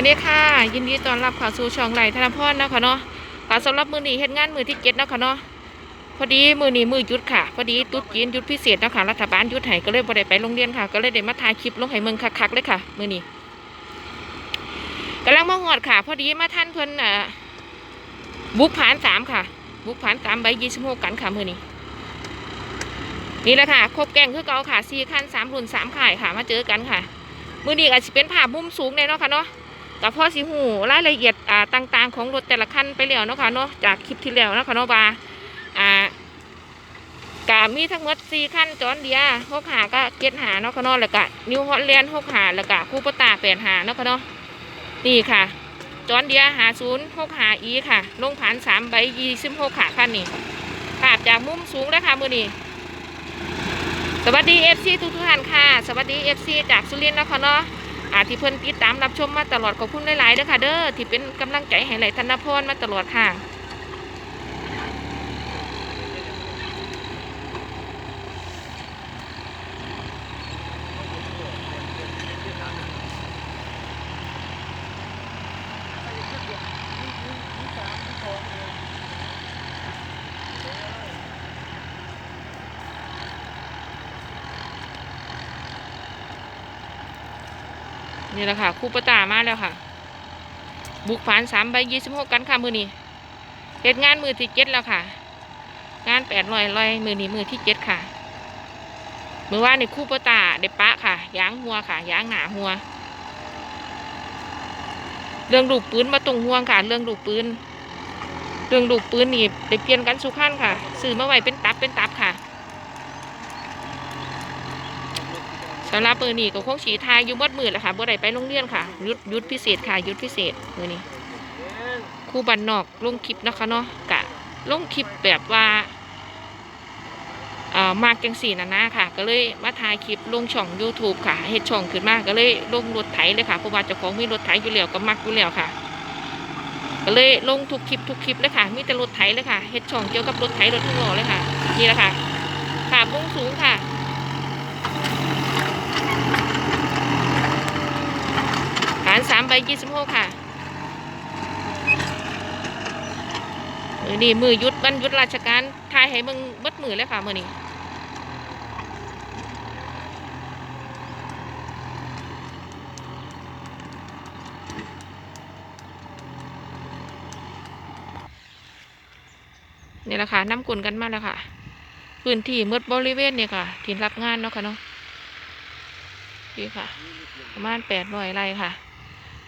วัสดีค่ะ ยินดีต้อนรับเข้าสู่ช่องไหลธนพรนะคะเนาะค่ะสำหรับมือหนีเฮ็ดงานมือที่เจ็ดนะคะเนาะพอดีมือหนีมือหยุดค่ะ พอดีตุ๊ดจีนหยุดพิเศษนะคะรัฐบาลหยุดให้ก็เลยบ่ได้ไปโรงเรียนค่ะ ก็เลยได้มาถ่ายคลิปลงให้เมืองคักๆเลยค่ะ มือหนีกำลังมาหอดค่ะ พอดีมาท่านเพิ่นอ่าบุกผานสามค่ะ บุกผานสามใบยี่สิบหกกันค่ะมือนี้นี่แหละค่ะ ครบแกงคือเก่าค่ะสี่ขั้นสามรุ่นสามข่ายค่ะ มาเจอกันค่ะ มือนี้อาจจะเป็นภามุมสูงเลยเนาะค่ะเนาะ กับพ่อสิหูรายละเอียดอ่าต่างๆ ของรถแต่ละคันไปแล้วเนาะค่ะเนาะจากคลิปที่แล้วเนาะค่ะเนาะว่าอ่ากามีทั้งหมดสี่ขั้นจอนเดียหกหาก็เจ็ดหาเนาะค่ะเนาะแล้วก็นิวฮอลแลนด์หกหาแล้วก็คูปตาแปดหาเนาะค่ะเนาะนี่ค่ะจอนเดียหาศูนย์หกหาอีค่ะลงผ่านสามใบยี่สิบหกขาคันนี่ภาพจากมุมสูงเลยค่ะมือนี้สวัสดีเอฟซีทุกทุกท่านค่ะ สวัสดีเอฟซีจากสุรินทร์นะคะเนาะ อาที่เพื่อนติดตามรับชมมาตลอดขอบคุณหลายๆเด้อค่ะเด้อที่เป็นกำลังใจให้ไหลธนพรมาตลอดค่ะ นี่แหละค่ะครูปตามาแล้วค่ะ บุกผ่านสามใบยี่สิบหกกันค่ะมือนี้เฮ็ดงานมือที่เจ็ดแล้วค่ะ งานแปดร้อยร้อยมือนี้มือที่เจ็ดค่ะมือว่านี่ครูปตาเด็ปะค่ะยางหัวค่ะยางหนาหัว เรื่องลูกปืนมาตรงห่วงค่ะ เรื่องลูกปืนเรื่องลูกปืนนี่ได้เปลี่ยนกันสุขันค่ะ ซื้อมาไว้เป็นตับเป็นตับค่ะ สำหรับมือนี้ก็คงสีทายอยู่หมดมือแหละค่ะบ่ได้ไปโรงเรียนค่ะยุดยุดพิเศษค่ะยุดพิเศษมือนี้ครูบันนอกลงคลิปนะคะเนาะกะลงคลิปแบบว่าเอ่อมากจังสี่นะนะค่ะ ก็เลยมาถ่ายคลิปลงช่อง YouTube ค่ะเฮ็ดช่องขึ้นมาก็เลยลงรถไถเลยค่ะเพราะว่าเจ้าของมีรถไถอยู่แล้วก็มักอยู่แล้วค่ะก็เลยลงทุกคลิปทุกคลิปเลยค่ะ มีแต่รถไถเลยค่ะเฮ็ดช่องเกี่ยวกับรถไถรถทุกล้อเลยค่ะ นี่แหละค่ะค่ะมุ้งสูงค่ะ ฐานสามใบยี่สิบหกค่ะมือนี่มือยุดวันยุดราชการทายให้มึงเบิดมือเลยค่ะมือนี้นี่แหละค่ะน้ำกุนกันมาแล้วค่ะ พื้นที่มืดบริเวณเนี่ยค่ะที่รับงานเนาะค่ะเนาะนี่ค่ะ ประมาณแปดร้อยไร่ค่ะ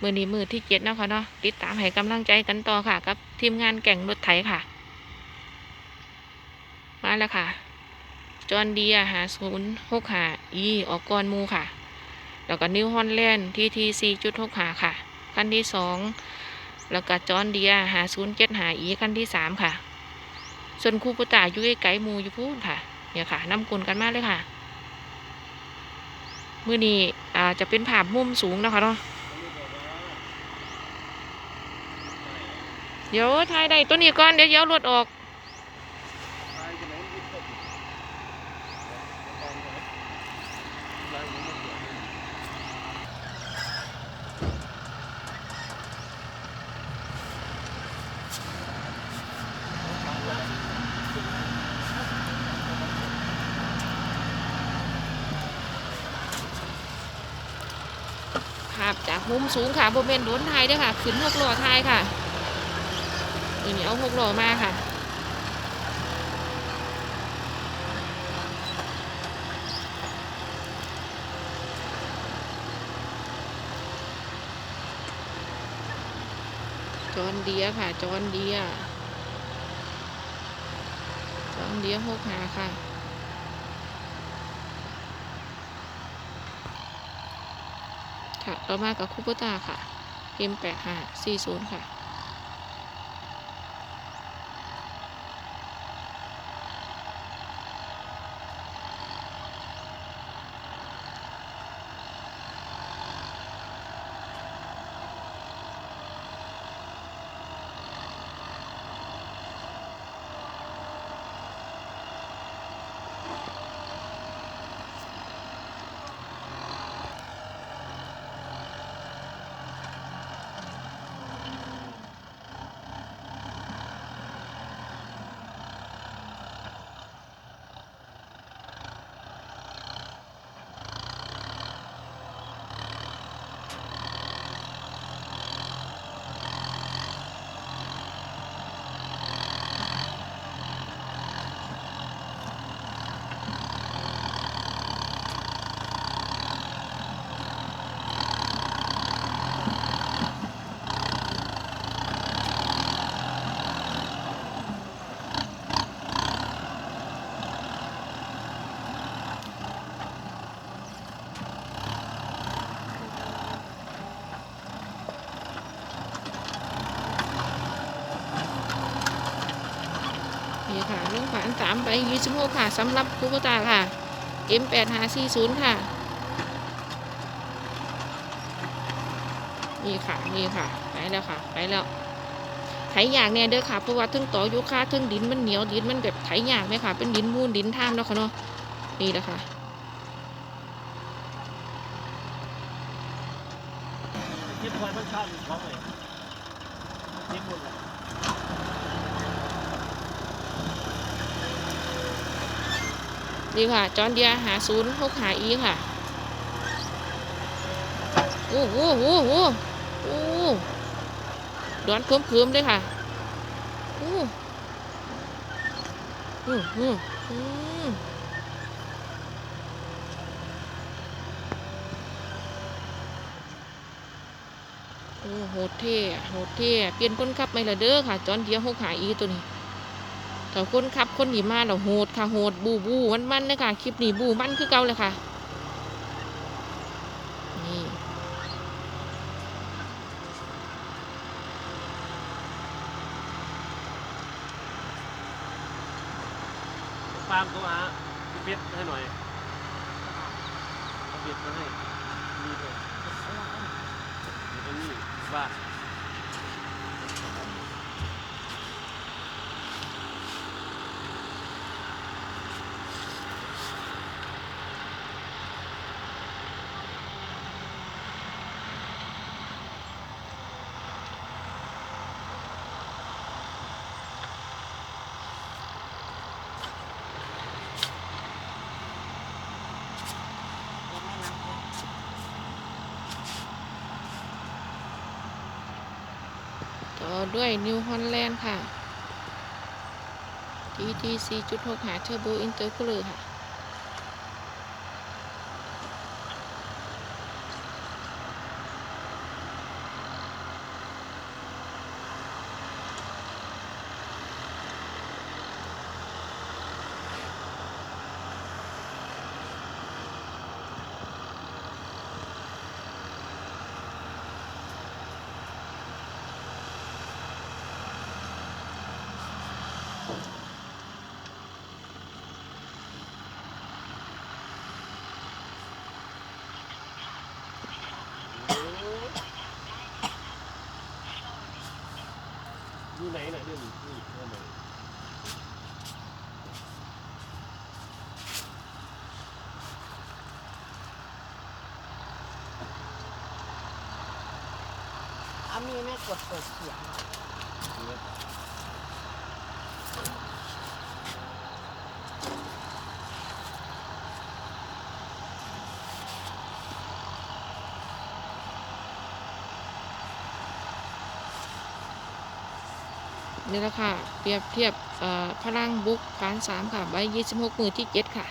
มือนี้มือที่เจ็ดเนาะค่ะเนาะติดตามให้กำลังใจกันต่อค่ะ กับทีมงานแก่งรถไถค่ะ มาแล้วค่ะ จอนเดียหาศูนย์หกหาอีออกกรมูค่ะ แล้วก็นิวฮอลแลนด์ทีทีซีจุดหกหาค่ะคันที่สองแล้วก็จอนเดียหาศูนย์เจ็ดหาอีคันที่สามค่ะ ส่วนคูปุตาอยู่ไกลมูอยู่พูนค่ะ เนี่ยค่ะนำกลนกันมากเลยค่ะ มือนี้อ่าจะเป็นภาพมุมสูงนะคะเนาะ เดี๋ยวทายได้ตัวนี้ก่อนเดี๋ยวเดี๋ยวรถออกภาพจากมุมสูงค่ะบนเมนโดนไทยด้วยค่ะ ขึ้นหกล้อไทยค่ะ นี่นี่เอาหกล้อมาค่ะจอนเดียค่ะ จอนเดียจอนเดียหกหาค่ะค่ะต่อมากับคูปตาค่ะ M85 40ค่ะ 3ไป26ค่ะสำหรับคูโบตาค่ะ M8 หา40ค่ะ นี่ค่ะ นี่ค่ะ ไปแล้วค่ะ ไปแล้วไถยางเนี่ยเด้อค่ะ เพราะว่าทึ่งต่อยุค่าทึ่งดินมันเหนียวดินมันแบบไถยางไหมค่ะ เป็นดินมูนดินท่ามแล้วค่ะเนาะ นี่แหละค่ะคิดว่ามันชอบของเลยคิดหมดล นี่ค่ะ จอนเดียหาศูนย์หกหาอีค่ะโอ้โหโอ้โหโอ้โหร้อนเพิ่มๆเลยค่ะโอ้โหโอ้โหอืมโอ้โหเท่โหเท่เปลี่ยนคนขับไหมล่ะเด้อค่ะ จอนเดียหกหาอีตัวนี้ ถ้าคนขับคนหนีมาเราโหดค่ะโหดบูบูมันมันเลยค่ะคลิปนี้บูมันคือเก่าเลยค่ะนี่ฟาร์มตัวอาพี่เพชรให้หน่อยเอาเบ็ดมาให้มีเลยอยู่ตรงนี้บ้าน ต่อด้วยนิวฮอลแลนด์ค่ะ TT 4.6หาเทอร์โบอินเตอร์คูลเลอร์ค่ะ อยู่ ไหนน่ะเรื่องนี้นี่เรื่องไหนอามีแม่กดเปิดเสียง นี่แหละค่ะ เปรียบเทียบพลังบุกการสามค่ะใบยี่สิบหกมือที่เจ็ดค่ะ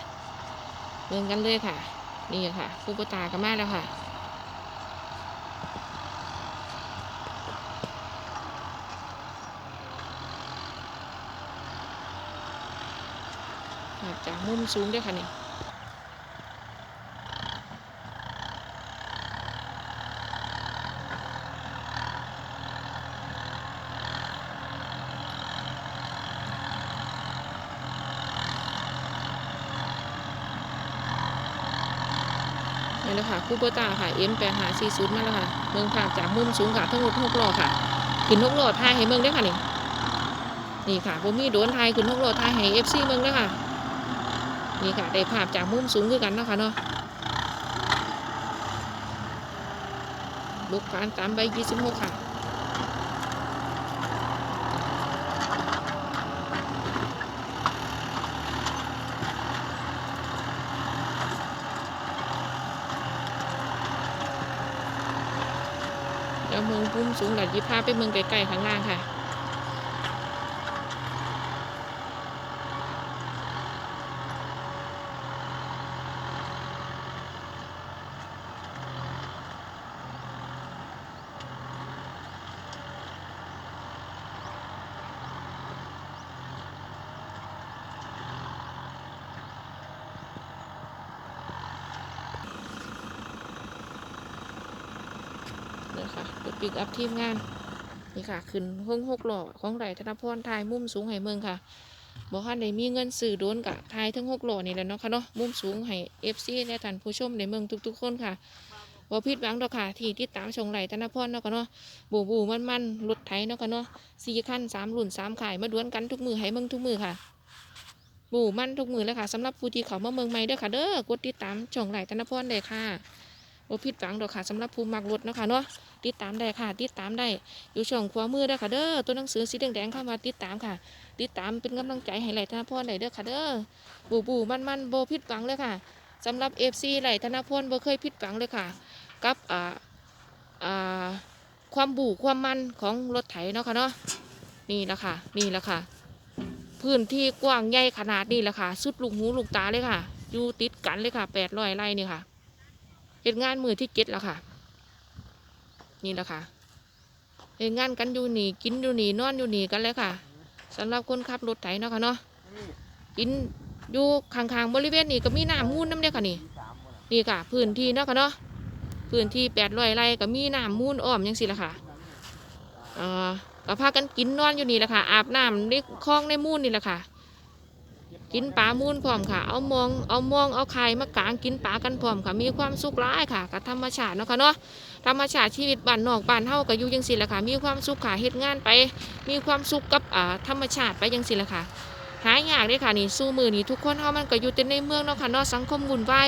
เบิ่งกันเลยค่ะ นี่ค่ะคูปตากันมาแล้วค่ะค่ะจากมุมสูงด้วยค่ะนี่ นี่แหละค่ะคูเปอร์ตาค่ะเอ็มแปดหาสี่ศูนย์มาแล้วค่ะ เมืองภาจากมุมสูงค่ะทั้งหมดหกล้อค่ะ ขึ้นหกล้อทายให้เมืองได้ค่ะนี่ นี่ค่ะผมมีโดนทายขึ้นหกล้อทายให้เอฟซีเมืองได้ค่ะ นี่ค่ะได้ภาพจากมุมสูงด้วยกันนะคะเนาะบุกการตามใบยี่สิบหกค่ะ เมืองพุ่มสูงหลักยิบพาไปเมืองไกลๆข้างล่างค่ะ นี่ค่ะรถปิกอัพทีมงาน นี่ค่ะ ขึ้นห้องหกหล่อของไหลธนพรทายมุมสูงให้เมืองค่ะบ่ทันได้มีเงินซื้อโดนกะทายทั้งหกหล้อนี่แหละเนาะค่ะเนาะมุมสูงให้ FC และท่านผู้ชมในเมืองทุกๆคนค่ะบ่ผิดหวังดอกค่ะที่ติดตามชมไหลธนพรเนาะค่ะเนาะบูบูมันมันรถไถเนาะค่ะเนาะสี่คันสามรุ่นสามขายมาดวลกันทุกมือให้เมืองทุกมือค่ะ บูมันทุกมือเลยค่ะสำหรับผู้ที่เขามาเมืองใหม่เด้อค่ะเด้อกดติดตามชงไหลธนพรได้ค่ะ บ่ผิดหวังดอกค่ะสำหรับผู้มักรถเนาะค่ะเนาะติดตามได้ค่ะ ติดตามได้อยู่ช่องขวามือเด้ค่ะเด้อตัวหนังสือสีแดงๆเข้ามาติดตามค่ะ ติดตามเป็นกำลังใจให้ไหลธนพรได้เด้อค่ะเด้อบูบูมันมันๆบ่ผิดหวังเลยค่ะสำหรับ FC ไหลธนพรบ่เคยผิดหวังเลยค่ะ กับอ่าอ่าความบูความมันของรถไถเนาะค่ะเนาะนี่แหละค่ะ นี่แหละค่ะ พื้นที่กว้างใหญ่ขนาดนี้แหละค่ะ สุดลูกหูลูกตาเลยค่ะ อยู่ติดกันเลยค่ะแปดร้อยไร่นี่ค่ะ เห็นงานมือที่เก็ตแล้วค่ะ นี่แหละค่ะเห็นงานกันอยู่นี่กินอยู่นี่นอนอยู่นี่กันเลยค่ะสำหรับคนขับรถไถเนาะค่ะเนาะกินอยู่ข้างๆบริเวณนี่ก็มีน้ำมูลน้ำเนี่ยค่ะนี่นี่ค่ะ พื้นที่เนาะค่ะเนาะพื้นที่แปดร้อยไร่ก็มีน้ำมูลอ้อมยังสิละค่ะเอ่อก็พากันกินนอนอยู่นี่แหละค่ะ อาบน้ำในคลองในมูลนี่แหละค่ะ กินปลามูลพร้อมค่ะ เอามองเอามองเอาไข่มากางกินปลากันพร้อมค่ะ มีความสุขร้ายค่ะกับธรรมชาติเนาะค่ะเนาะธรรมชาติชีวิตบ้านนอกบ้านเฮาก็อยู่จังสิละค่ะ มีความสุขค่ะเฮ็ดงานไป มีความสุขกับอ่าธรรมชาติไปจังสิละค่ะ หายากเลยค่ะนี่สู้มือนี่ทุกคนเฮามันก็อยู่แต่ในเมืองเนาะค่ะเนาะสังคมวุ่นวาย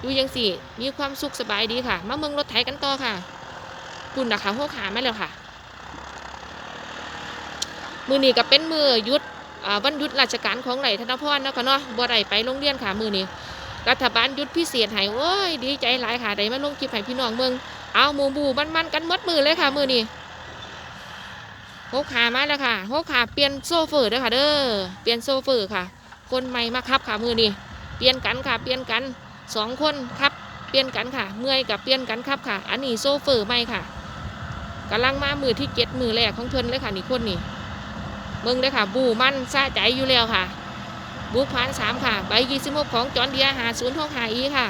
อยู่ยังสี่มีความสุขสบายดีค่ะ มาเมืองรถไถกันต่อค่ะคุณนะคะหัวขามาแล้วค่ะ มือนี้ก็เป็นมือยุด วันหยุดราชการของไหลธนพรเนาะคะเนาะบ่ได้ไปโรงเรียนค่ะมือนี้รัฐบาลหยุดพิเศษให้โอ้ยดีใจหลายค่ะได้มาลงคลิปให้พี่น้องเมืองเอาหมูบูมันๆกันหมดมือเลยค่ะ มือนี้หัวขามาแล้วค่ะหัวขาเปลี่ยนโซเฟอร์เด้อค่ะ เด้อเปลี่ยนโซเฟอร์ค่ะ คนใหม่มาครับค่ะมือนี้เปลี่ยนกันค่ะเปลี่ยนกันสองคนครับเปลี่ยนกันค่ะ เมื่อยกับเปลี่ยนกันครับค่ะ อันนี้โซเฟอร์ไม่ค่ะกำลังมามือที่เจ็ดมือแรกของเพิ่นเลยค่ะนี่คนนี่ เบิ่งเลยค่ะ บูมันซาใจอยู่แล้วค่ะ บุกผ่านสามค่ะ ใบยี่สิบหกของจอนเดียหาศูนย์หกหาอีค่ะ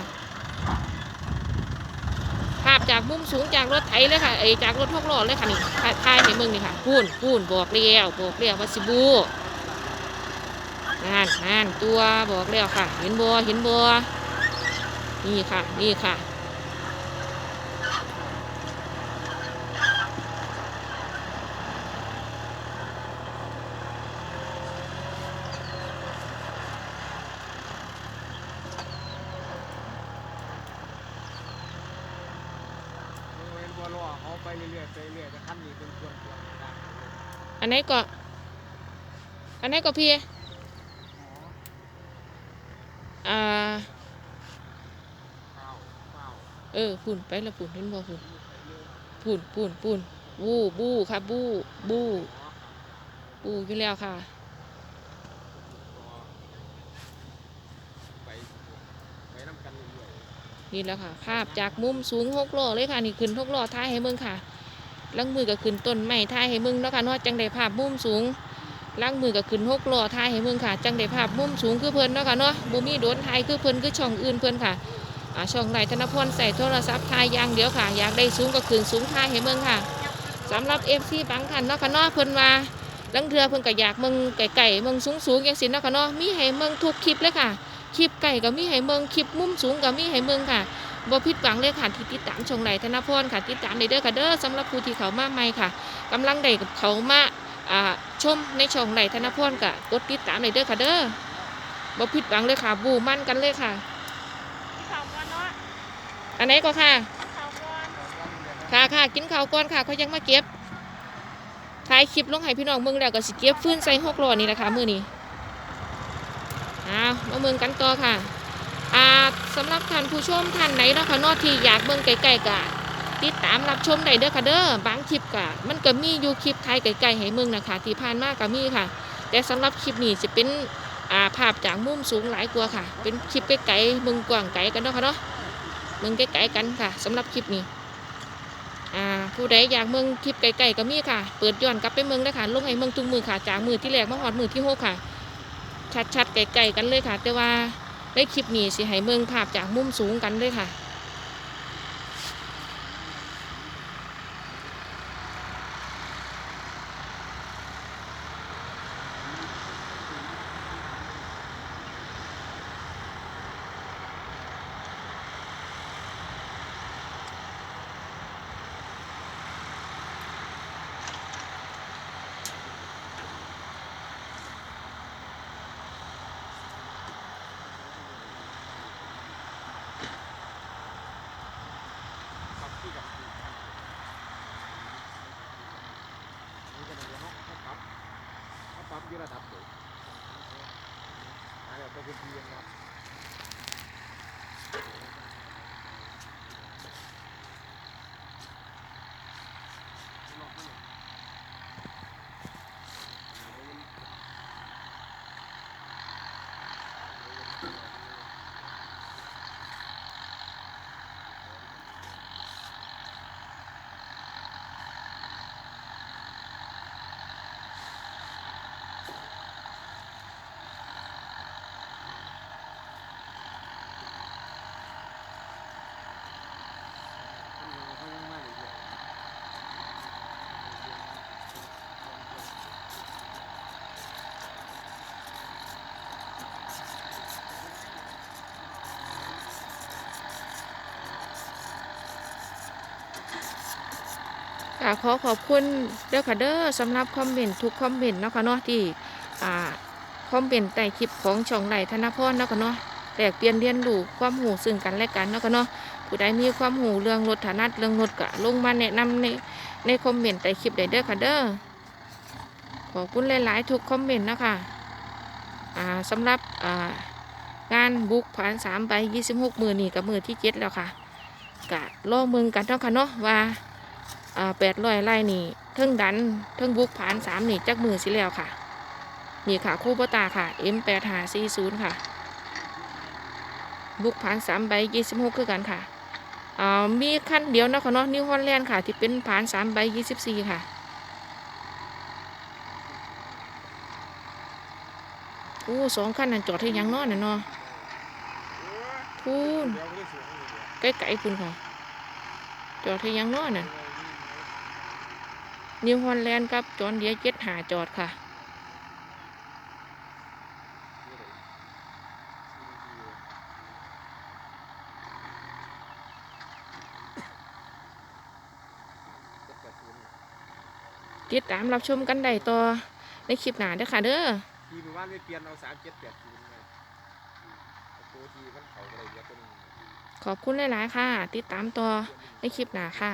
ภาพจากมุมสูงจากรถไถเลยค่ะไอจากรถทกล้อเลยค่ะนี่ถ่ายถ่ายให้เมืองนี่ค่ะพูนพูนบอกเลี้ยวบอกเลี้ยวว่าสิบูนั่นนั่นตัวบอกแล้วค่ะ เห็นบัวเห็นบัวนี่ค่ะ นี่ค่ะ เห็นบัวล่อเขา ไปเรื่อยๆไปเรื่อยๆแต่ขั้นนี้เป็นส่วนตัวต่างอันไหนก็อันไหนก็พี่อ่าข้าวข้าวเออปุ่นไปและปุ่นเห็นบ่ปุ่นปุ่นปุ่นปุ่นบู้บู้ค่ะบู้บู้บู้อยู่แล้วค่ะ ไปไปน้ำกันเรื่อย นี่แหล้วค่ะ ภาพจากมุมสูงหกล้อเลยค่ะ นี่ขึ้นหกล้อท้ายให้เมืองค่ะลังมือก็ขึ้นต้นไม้ท้ายให้เมืองแล้วค่ะนาะจังได้ภาพมุมสูงลังมือก็ขึ้นหกล้อท้ายให้เมืองค่ะ จังได้ภาพมุมสูงคือเพิ่นเนาะค่ะเนาะบ่มีโดนท้ายคือเพิ่นคือช่องอื่นเพิ่นค่ะอ่าช่องไหนธนพรใส่โทรศัพท์ท้ายอย่างเดียวค่ะ อยากได้สูงก็ขึ้นสูงท้ายให้เมืองค่ะสำหรับ FC บางท่านเนาะค่ะเนาะเพิ่นว่าลังเทือเพิ่นก็อยากเมืองไก่ๆเมืองสูงๆจังซี่เนาะค่ะเนาะมีให้เมืองทุกคลิปเลยค่ะ คลิปไก่ก็มีให้เมืองคลิปมุมสูงก็มีให้เมืองค่ะบ่ผิดหวังเลยค่ะที่ติดตามช่องไหลธนพรค่ะติดตามได้เด้อค่ะเด้อสำหรับผู้ที่เขามาใหม่ค่ะกำลังได้เขามาอ่าชมในช่องไหลธนพรค่ะกดติดตามได้เด้อค่ะเด้อบ่ผิดหวังเลยค่ะ บูมั่นกันเลยค่ะข่าวก่อนเนาะอันไหนก็ค่ะข่าวก่อนค่ะค่ะกินข้าวก่อนค่ะเขายังมาเก็บถ่ายคลิปลงให้พี่น้องเมืองแล้วก็สิเก็บฟื้นใส่หกล้อนี่แหละค่ะมื้อนี้ อ้ามาเมืองกันต่อค่ะอ่าสำหรับท่านผู้ชมท่านไหนเนาะค่ะนอที่อยากเบิ่งไกลๆกะติดตามรับชมได้เด้อค่ะเด้อบางคลิปกะมันก็มีอยู่คลิปไทยไกลๆให้เมืองนะคะที่ผ่านมากก็มีค่ะ แต่สำหรับคลิปนี้จะเป็นอ่าภาพจากมุมสูงหลายกว่าค่ะ เป็นคลิปไกลๆเมืองกว้างไกลกันเนาะค่ะเนาะเมืองไกลๆกันค่ะสำหรับคลิปนี้อ่าผู้ใดอยากเมืองคลิปไกลๆก็มีค่ะ เปิดย้อนกลับไปเมืองได้ค่ะลงให้เมืองทุกมือค่ะจากมือที่แรกมาหอดมือที่หกค่ะ ชัดๆไกลๆกันเลยค่ะ แต่ว่าในคลิปนี้สิให้เมืองภาพจากมุมสูงกันเลยค่ะ ที่ระดับเลยอันนี้เป็นทีมครับ เขายังไม่เลย ค่ะขอขอบคุณเด้อค่ะเด้อสำหรับคอมเมนต์ทุกคอมเมนต์เนาะค่ะเนาะที่อ่าคอมเมนต์ใต้คลิปของช่องไหลธนพรเนาะค่ะเนาะแลกเปลี่ยนเรียนรู้ความหูซึ่งกันและกันเนาะค่ะเนาะผู้ใดมีความหูเรื่องรถถนัดเรื่องรถก็ลงมาแนะนำในในคอมเมนต์ใต้คลิปได้เด้อค่ะเด้อขอบคุณหลายๆทุกคอมเมนต์นะคะอ่าสำหรับอ่างานบุกผ่านสามใบยี่สิบหกมือนี่กับมือที่เจ็ดแล้วค่ะกะล่อมึงกันเนาะค่ะเนาะว่า อ่าแปดร้อยไร่นี่เทิงดันเทิงบุกผ่านสามนี่จักมือสิแล้วค่ะ นี่ค่ะคู่ปตาค่ะ M แปดหาสี่ศูนย์ค่ะ บุกผ่านสามใบยี่สิบหกคือกันค่ะอ่ามีขั้นเดียวเนาะคะเนาะนิวฮอลแลนด์ค่ะ ที่เป็นผ่านสามใบยี่สิบสี่ค่ะโอ้สองขั้นนั่นจอดให้ยังนอนน่ะเนาะพูนเดี๋ยวไม่ได้สูงเลยใกล้ๆคุณค่ะ จอดให้ยังนอนน่ะ นิวฮอลแลนด์กับจอห์นเดียร์เจ็ดหาจอดค่ะติดตามรับชมกันได้ต่อในคลิปหน้าเด้อค่ะเด้อทีมือว่านไม่เปลี่ยนเอาสามเจ็ดแปดศูนย์ไงตัวทีมันเขาอะไรเยอะตัวนึงขอบคุณหลาย ๆ ค่ะ ติดตามต่อในคลิปหน้าค่ะ